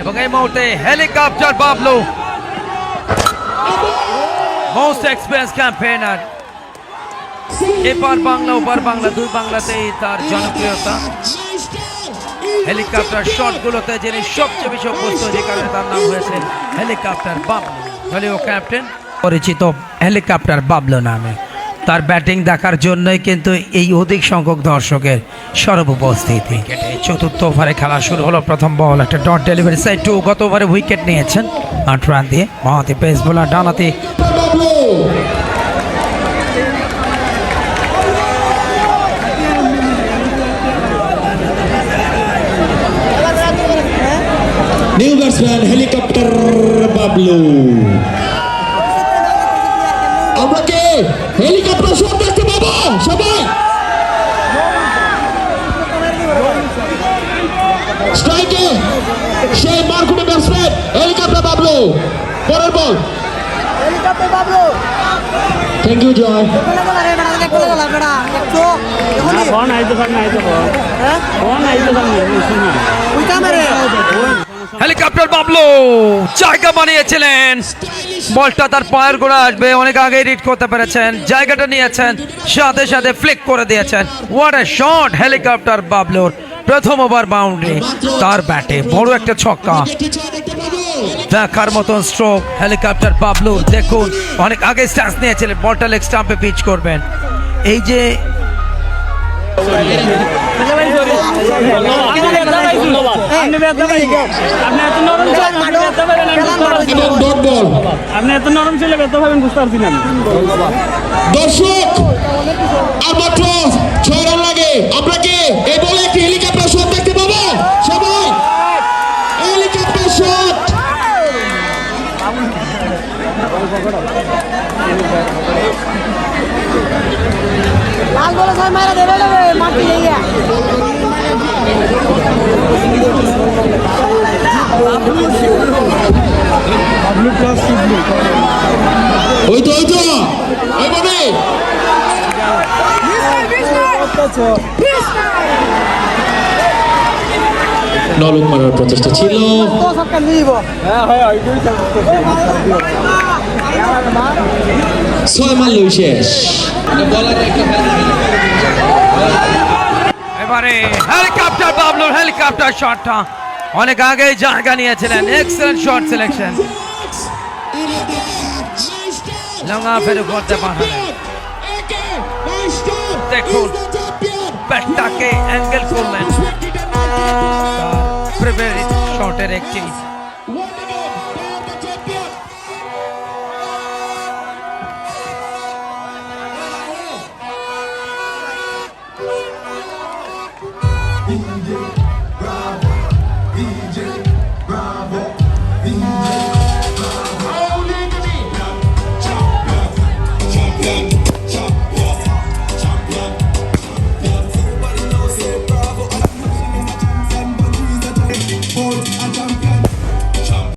এবং এই মুহূর্তে helicopter Bablu. Most experience campaigner এপার বাংলা, ওপার বাংলা, দুই বাংলাতেই তার জনপ্রিয়তা। হেলিকপ্টার শটগুলোতে যিনি সবচেয়ে বেশি অভ্যস্ত, যে কারণে তার নাম হয়েছে হেলিকপ্টার বাবলু। দলীয় ক্যাপ্টেন পরিচিত হেলিকপ্টার বাবলু নামে। তার ব্যাটিং দেখার জন্যই কিন্তু এই অধিক সংখ্যক দর্শকের সর্ব উপস্থিতি চতুর্থ ওভারে খেলা শুরু হলো, প্রথম বল, একটা ডট ডেলিভারি সাইড, টু, গত ওভারে উইকেট নিয়েছেন। আট রান দিয়ে মহাতি পেস বোলার ডানাতে হেলিকপ্টার, বাবলু। আমরা কে হেলিকপ্টার শট দেখতে পাবো সবাই। স্ট্রাইকে সেই মার্কুটে ব্যাটসম্যান হেলিকপ্টার বাবলু পরের ball helicopter Bablu. Thank you Joy phone আইতে পার না আইতে হ্যাঁ? ফোন আইতে পার না শুনি। ওই কামেরে হেলিকপ্টার বাবলু জায়গা বানিয়েছিলেন। বলটা তার পায়ের গোড়া আসবে অনেক আগে রিড করতে পেরেছেন জায়গাটা নিয়েছেন সাথে সাথে ফ্লিক করে দিয়েছেন ওয়াট এ শট হেলিকপ্টার বাবলুর প্রথম ওভার বাউন্ডারি তার ব্যাটে বড় একটা ছক্কা দেখার মতন স্ট্রোক হেলিকপ্টার বাবলুর দেখুন অনেক আগে স্ট্যান্স নিয়েছিলেন বলটা লেগ স্টাম্পে পিচ করবেন এই যে আপনি ব্যথা পাই আপনি এত নরম ছিলেন আপনি ব্যথা পাবেন আমি বুঝতে পারছি না। এবং ডট বল আপনি এত নরম ছিল ব্যথা পাবেন বুঝতে পারছি না। দর্শক আর মাত্র ছয় রান লাগে। আমরা কি এই বলে একটি হেলিকপ্টার শট দেখতে পাবো। সবাই হেলিকপ্টার শট লাল বলে সবাই মারা দেবে দেবে মাটি নলক মারার প্রচেষ্টা ছিল। ছয় মারলেই শেষ। এবারে হেলিকপ্টার বাবলুর হেলিকপ্টার শটটা অনেক আগে জায়গা নিয়েছিলেন। এক্সেলেন্ট শট সিলেকশন লঙ্গা ফেরে করতে পারলেন। দেখুন। बैठा के एंगल को मैं प्रिपेयर शॉटर एक चीज़ Yeah.